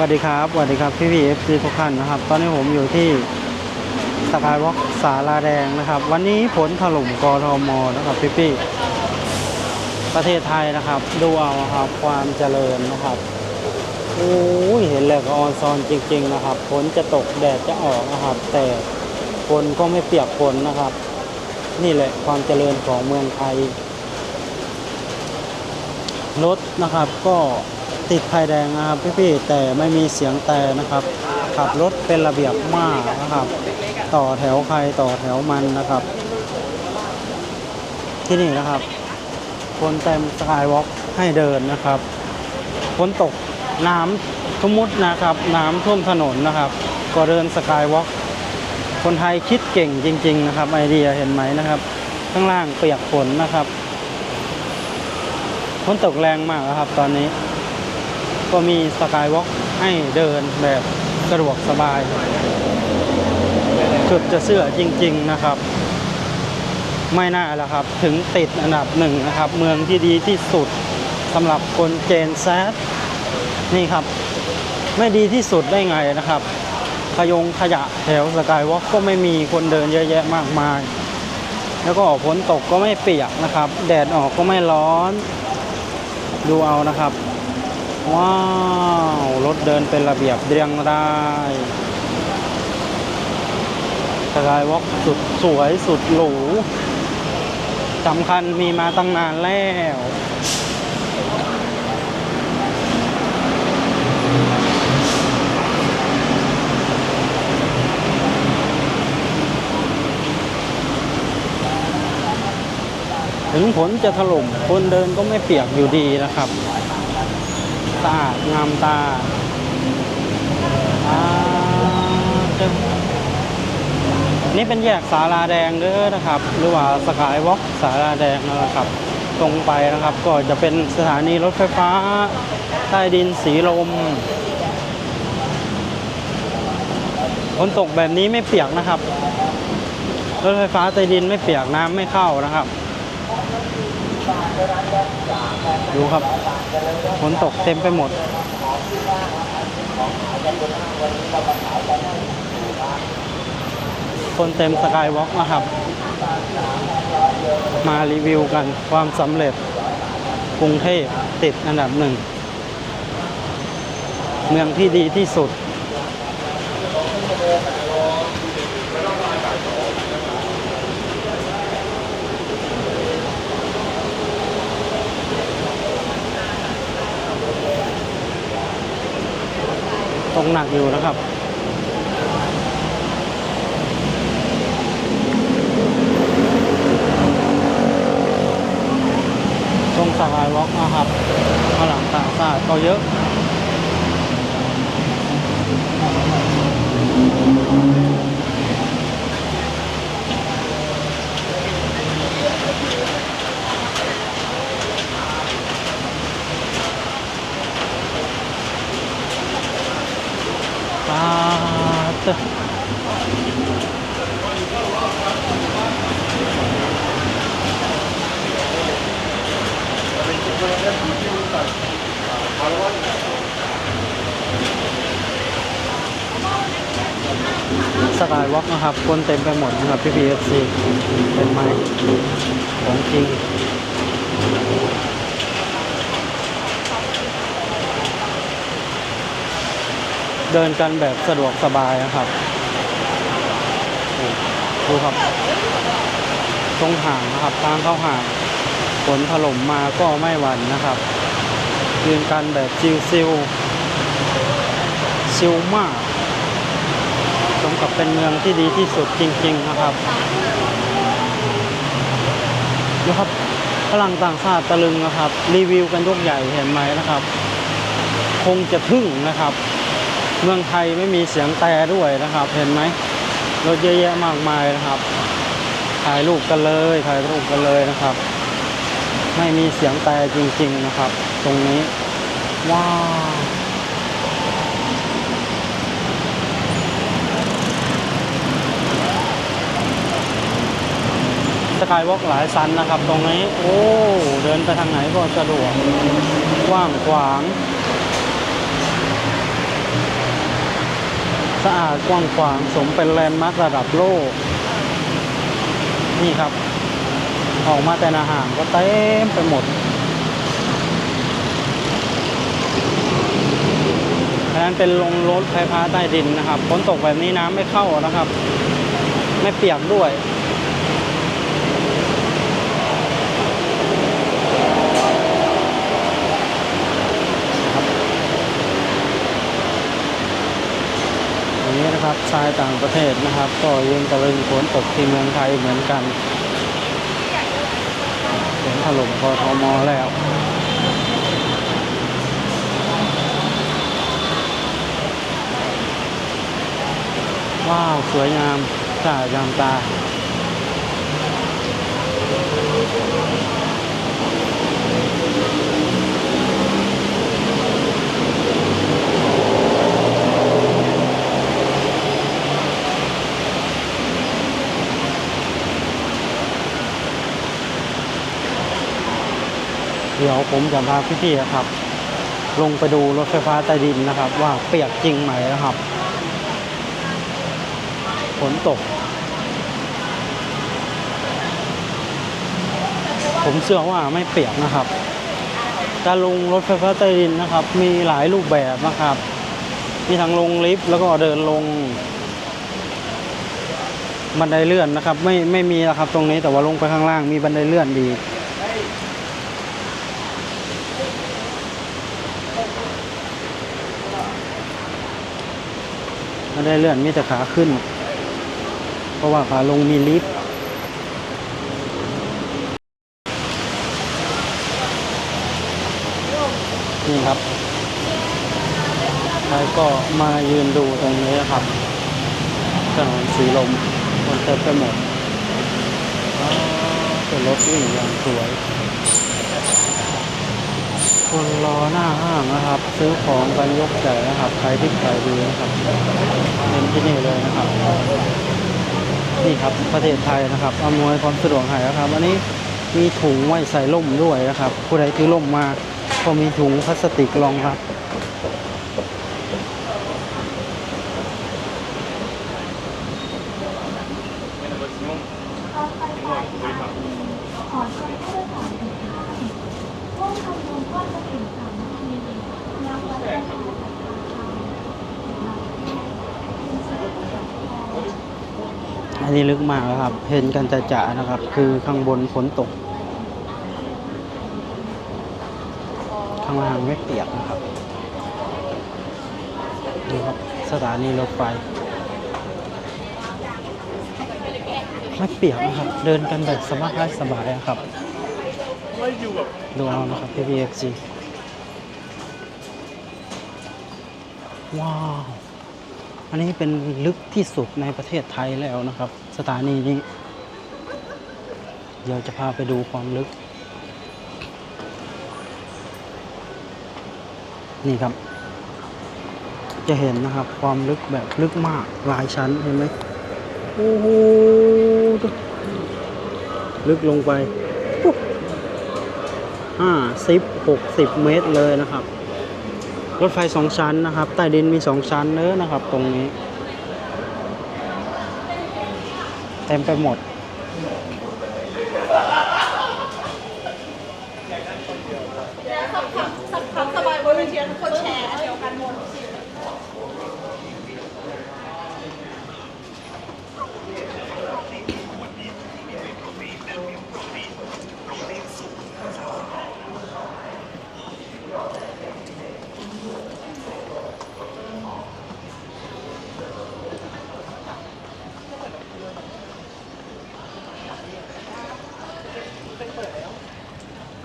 วัสดีครับสวัสดีครับพี่พีเอฟซีทุกท่านนะครับ ตอนนี้ผมอยู่ที่สกายวอล์กสาลาแดงนะครับ วันนี้ผลถล่มกรทมนะครับพี่พี่ประเทศไทยนะครับ ดูเอาครับความเจริญนะครับโอ้ยเห็นเลก็ออนซอนจริง ๆ นะครับฝนจะตกแดดจะออกนะครับ แต่ฝนก็ไม่เปียกฝนนะครับ นี่แหละความเจริญของเมืองไทยรถนะครับก็ ติดไฟแดงนะครับพี่ๆแต่ไม่มีเสียงแต่นะครับ ขับรถเป็นระเบียบมากนะครับ ต่อแถวใครต่อแถวมันนะครับ ที่นี่นะครับ คนเต็มสกายวอล์กให้เดินนะครับฝนตกน้ำสมมตินะครับ น้ำท่วมถนนนะครับ ก็เดินสกายวอล์กคนไทยคิดเก่งจริง ๆ นะครับ ไอเดียเห็นไหมนะครับ ข้างล่างเปียกฝนนะครับฝนตกแรงมากนะครับตอนนี้ ก็มีสกายวอล์กให้เดินแบบสะดวกสบายสุดจะเสื้อจริง ๆนะครับ ไม่น่าแล้วครับ ถึงติดอันดับหนึ่งนะครับ เมืองที่ดีที่สุดสำหรับคนเจนแซดนี่ครับ ไม่ดีที่สุดได้ไงนะครับขยงขยะแถวสกายวอล์กก็ไม่มีคนเดินเยอะแยะมากมาย แล้วก็ฝนตกก็ไม่เปียกนะครับ แดดออกก็ไม่ร้อน ดูเอานะครับ ว้าว รถเดินเป็นระเบียบเรียงรายสกายวอล์กสุดสวยสุดหรูสำคัญมีมาตั้งนานแล้วถึงฝนจะถล่มคนเดินก็ไม่เปียกอยู่ดีนะครับ สะอาดงามตาอนี่เป็นแยกสาราแดงเด้อนะครับ หรือว่าสกายวอล์กสาราแดงนะครับ ตรงไปนะครับ ก็จะเป็นสถานีรถไฟฟ้า ใต้ดินสีลมฝนตกแบบนี้ไม่เปียกนะครับ รถไฟฟ้าใต้ดินไม่เปียกน้ำไม่เข้านะครับ ดูครับ ฝนตกเต็มไปหมด คนเต็มสกายวอล์กนะครับ มารีวิวกันความสำเร็จกรุงเทพติดอันดับหนึ่ง เมืองที่ดีที่สุด งหนักอยู่นะครับตรงสกายวอล์กนะครับข้างหลังต่างชาติก็เยอะ Thank you. สกายวอล์กนะครับคนเต็มไปหมดนะครับพี่พีเอฟซีเป็นไหมของจริง เดินกันแบบสะดวกสบายนะครับ ดูครับ ตรงห่างนะครับทางเข้าห่างฝนถล่มมาก็ไม่หวั่นนะครับยืนกันแบบซิวซิวซิวมากสมกับเป็นเมืองที่ดีที่สุดจริง ๆ นะครับดูครับฝรั่งต่างชาติตะลึงนะครับ รีวิวกันยกใหญ่เห็นไหมนะครับ คงจะทึ่งนะครับ เมืองไทยไม่มีเสียงแต่ด้วยนะครับ เห็นไหมรถเยอะแยะมากมายนะครับ ถ่ายรูปกันเลยถ่ายรูปกันเลยนะครับ ไม่มีเสียงแต่จริง ๆนะครับ ตรงนี้ว้าวสกายวอล์กหลายซันนะครับ ตรงนี้ โอ้ เดินไปทางไหนก็สะดวกกว้างขวาง สะอาดกว้างขวางสมเป็นแลนด์มาร์คระดับโลก นี่ครับ ออกมาแต่อาหารก็เต็มไปหมดอันนั้นเป็นลงรถไฟฟ้าใต้ดินนะครับฝนตกแบบนี้น้ำไม่เข้านะครับ ไม่เปียกด้วย อย่าง นะครับทรายต่างประเทศนะครับ ก็ยังตะลึงฝนตกที่เมืองไทยเหมือนกันฝนถล่มกทมแล้วว้าว สวยงามจ้ายามตา เดี๋ยวผมจะพาพี่ๆครับ ลงไปดูรถไฟฟ้าใต้ดินนะครับ ว่าเปียกจริงไหมนะครับฝนตก ผมเชื่อว่าไม่เปียกนะครับ การลงรถไฟฟ้าใต้ดินนะครับ มีหลายรูปแบบนะครับ มีทั้งลงลิฟต์แล้วก็เดินลงบันไดเลื่อนนะครับ ไม่ไม่มีนะครับตรงนี้แต่ว่าลงไปข้างล่างมีบันไดเลื่อนดี บันได้เลื่อนมีแต่ขาขึ้น เพราะว่าขาลงมีลิฟต์นี่ครับแล้วก็มายืนดูตรงนี้ครับถนนสีลมคนเต็มไปหมดอ้าวเป็นรถวิ่งอย่างสวย คนรอหน้าห้างนะครับ ซื้อของกันยกใหญ่นะครับใครที่ขายดีนะครับเน้นที่นี่เลยนะครับ นี่ครับประเทศไทยนะครับอำนวยความสะดวกให้นะครับ อันนี้มีถุงไว้ใส่ล่มด้วยนะครับ ผู้ใดถือล่มมาก็มีถุงพลาสติกรองรับ อันนี้ลึกมากแล้วครับ เห็นกันจะจะนะครับ คือข้างบนฝนตก ข้างล่างไม่เปียกนะครับดูครับสถานีรถไฟไม่เปียกนะครับ เดินกันแบบสบายสบายๆนะครับดูเอานะครับ PPXG ว้าว อันนี้เป็นลึกที่สุดในประเทศไทยแล้วนะครับ สถานีนี้ เดี๋ยวจะพาไปดูความลึก นี่ครับ จะเห็นนะครับความลึกแบบลึกมากหลายชั้นเห็นไหมโอ้โหลึกลงไป ปุ๊บห้าสิบหกสิบเมตรเลยนะครับ รถไฟสองชั้นนะครับ ใต้ดินมีสองชั้นเนอะนะครับ ตรงนี้ เต็มไปหมด ความสบายบนเวทีทุกคนแชร์อันเดียวกันหมด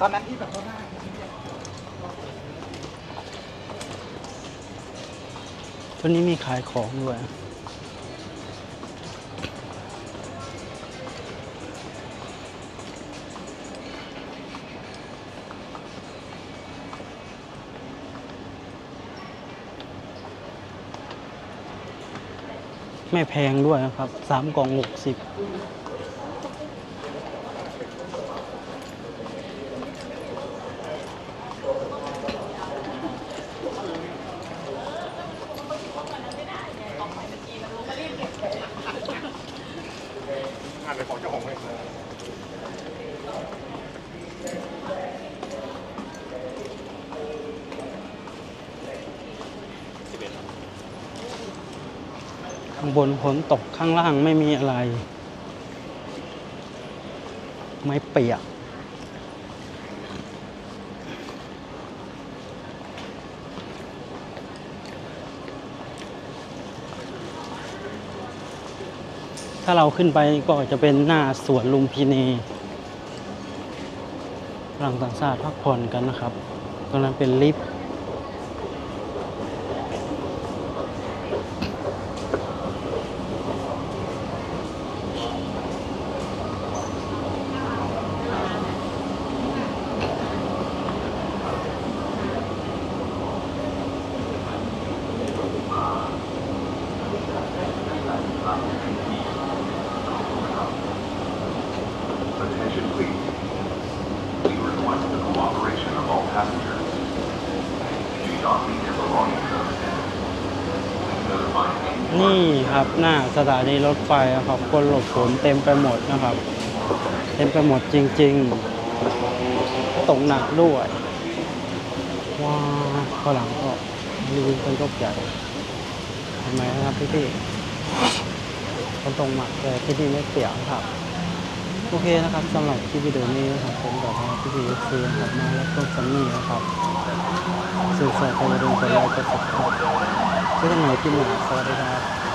ตอนนั้นที่แบบว่าตัวนี้มีขายของด้วยไม่แพงด้วยนะครับ สามกล่องหกสิบ เข้าง บนฝนตกข้างล่างไม่มีอะไร ไม่เปียกถ้าเราขึ้นไปก็จะเป็นหน้าสวนลุมพินีรังต่างชาติพักผ่อนกันนะครับ ตรงนั้นเป็นลิฟต์ ครับ หน้าสถานีรถไฟอะครับคนหลบฝนเต็มไปหมดนะครับ เต็มไปหมดจริง ๆ ตกหนักด้วยว้าข้างหลังก็รีวิวเป็นรถใหญ่เห็นไหมครับพี่พี่คนตรงหนักแต่ที่นี่ไม่เปียกครับโอเคนะครับสำหรับคลิปวิดีโอนี้นะครับผมกับพี่พี่ๆซื้อครับมาแล้วก็ซันนี่นะครับสื่อสารกันอย่าลืมกดไลค์กดติดตามเจอกันใหม่คลิปหน้าสวัสดีครับ